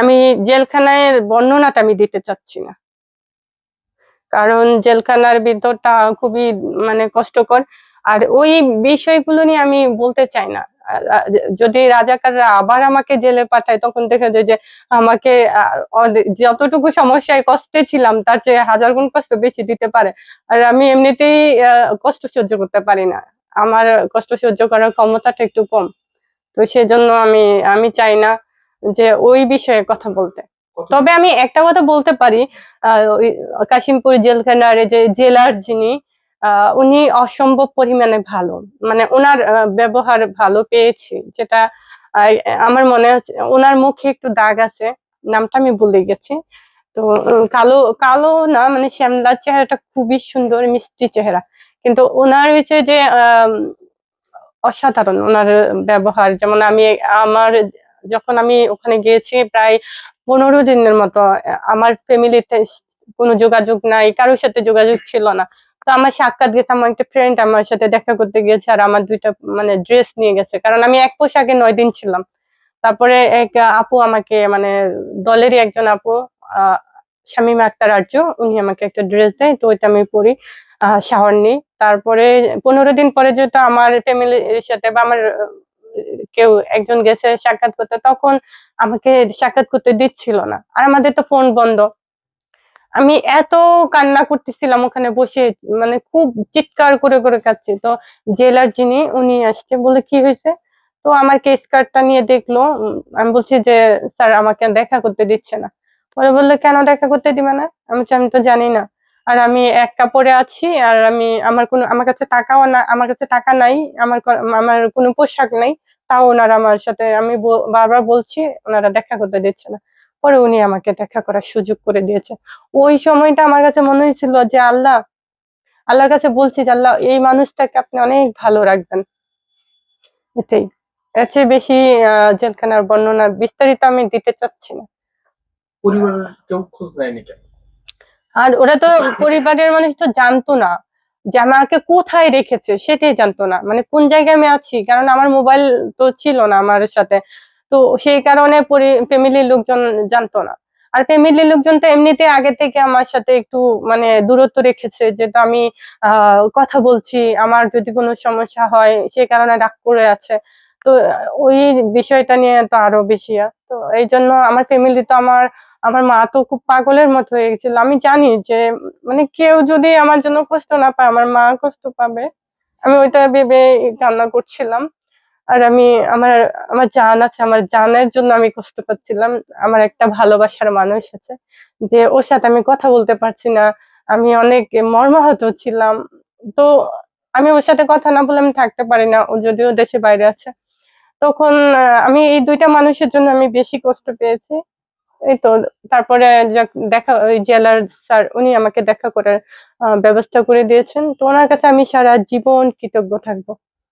আমি জেলখানায় বর্ণনাটা আমি দিতে চাচ্ছি না। কারণ জেলখানার ভিতরটা খুবই মানে কষ্টকর। আর ওই বিষয়গুলো নিয়ে আমি বলতে চাই না। যদি রাজাকাররা আবার আমাকে জেলে পাঠায়, তখন দেখা যায় যে আমাকে যতটুকু সমস্যায় কষ্টে ছিলাম, তার চেয়ে হাজার গুণ কষ্ট বেশি দিতে পারে। আর আমি এমনিতেই কষ্ট সহ্য করতে পারি না। আমার কষ্ট সহ্য করার ক্ষমতাটা একটু কম। তো সেজন্য আমি আমি চাই না যে ওই বিষয়ে কথা বলতে। তবে আমি একটা কথা বলতে পারি কাশিমপুর জেলখানার যে জেলার যিনি উনি অসম্ভব পরিমাণে ভালো। মানে ওনার ব্যবহার ভালো পেয়েছি। যেটা আমার মনে হচ্ছে ওনার মুখে একটু দাগ আছে নামটা আমি ভুলে গেছি। তো কালো কালো না মানে শ্যামলার চেহারাটা খুবই সুন্দর মিষ্টি চেহারা। কিন্তু ওনার হচ্ছে যে আহ, অসাধারণ ওনার ব্যবহার। যেমন আমি আমার যখন আমি ওখানে গিয়েছি প্রায় পনেরো দিনের মতো, আমার ফ্যামিলিতে কোনো যোগাযোগ নাই, কারোর সাথে যোগাযোগ ছিল না। তো আমার সাক্ষাৎ গেছে, আমার একটা ফ্রেন্ড আমার সাথে দেখা করতে গিয়েছে আর আমার দুইটা মানে ড্রেস নিয়ে গেছে। কারণ আমি এক পোশাকে নয় দিন ছিলাম। তারপরে এক আপু আমাকে মানে দলেরই একজন আপু শামীমা আক্তার আর্য, উনি আমাকে একটা ড্রেস দেয়, তো ওইটা আমি পরি শাওয়ার নিই। তারপরে পনেরো দিন পরে যেহেতু আমার ফ্যামিলির সাথে বা আমার কেউ একজন গেছে সাক্ষাৎ করতে, তখন আমাকে সাক্ষাৎ করতে দিচ্ছিল না। আর আমাদের তো ফোন বন্ধ। আমি এত কান্না করতেছিলাম ওখানে বসে মানে খুব চিৎকার করে করে কাঁদছি। তো জেলার যিনি, উনি আসছে বলে কি হয়েছে? তো আমার কেস কার্ডটা নিয়ে দেখল। আমি বলছি যে, স্যার, আমাকে দেখা করতে দিচ্ছে না। পরে বলল, কেন দেখা করতে দিবে না? আমি আমি তো জানি না। আর আমি এক কাপড়ে আছি, আর আমি, আমার কোনো, আমার কাছে টাকাও না, আমার কাছে টাকা নাই, আমার আমার কোনো পোশাক নাই, তাও ওনারা আমার সাথে, আমি বারবার বলছি, ওনারা দেখা করতে দিচ্ছে না। পরে উনি আমাকে দেখা করার সুযোগ করে দিয়েছে। ওই সময়টা আমার কাছে মনে হয়েছিল যে আল্লাহ, আল্লাহর কাছে বলছি যে আল্লাহ, এই মানুষটাকে আপনি অনেক ভালো রাখবেন। এটাই। এর চেয়ে বেশি জেলখানার বর্ণনা বিস্তারিত আমি দিতে চাচ্ছি না। পরিবারের কেউ খোঁজ নেয়নি কেন? আর ওরা তো পরিবারের মানুষ তো জানতো না যে আমাকে কোথায় রেখেছে সেটাই জানতো না। মানে কোন জায়গায় আমি আছি? কারণ আমার মোবাইল তো ছিল না আমার সাথে। তো সেই কারণে ফ্যামিলির লোকজন জানতো না। আর ফ্যামিলির লোকজন তো এমনিতে আগে থেকে আমার সাথে একটু মানে দূরত্ব রেখেছে যেহেতু আমি আহ কথা বলছি আমার যদি কোনো সমস্যা হয় সে কারণে রাগ করে আছে। তো ওই বিষয়টা নিয়ে তো আরও বেশি আর। তো এই জন্য আমার ফ্যামিলি তো আমার আমার মা তো খুব পাগলের মতো হয়ে গেছিল। আমি জানি যে মানে কেউ যদি আমার জন্য কষ্ট না পায়, আমার মা কষ্ট পাবে। আমি ওইটা ভেবে কান্না করছিলাম। আর আমি, আমার আমার জান আছে, আমার জানের জন্য আমি কষ্ট পাচ্ছিলাম। আমার একটা ভালোবাসার মানুষ আছে যে, ওর সাথে আমি কথা বলতে পারছি না। আমি অনেক মর্মাহত ছিলাম। তো আমি ওর সাথে কথা না বলে আমি থাকতে পারি না। ও যদিও দেশে বাইরে আছে তখন আমি এই দুইটা মানুষের জন্য আমি বেশি কষ্ট পেয়েছি। এই তো, তারপরে দেখা, ওই জেলার স্যার, উনি আমাকে দেখা করার ব্যবস্থা করে দিয়েছেন। তো ওনার কাছে আমি সারা জীবন কৃতজ্ঞ থাকব।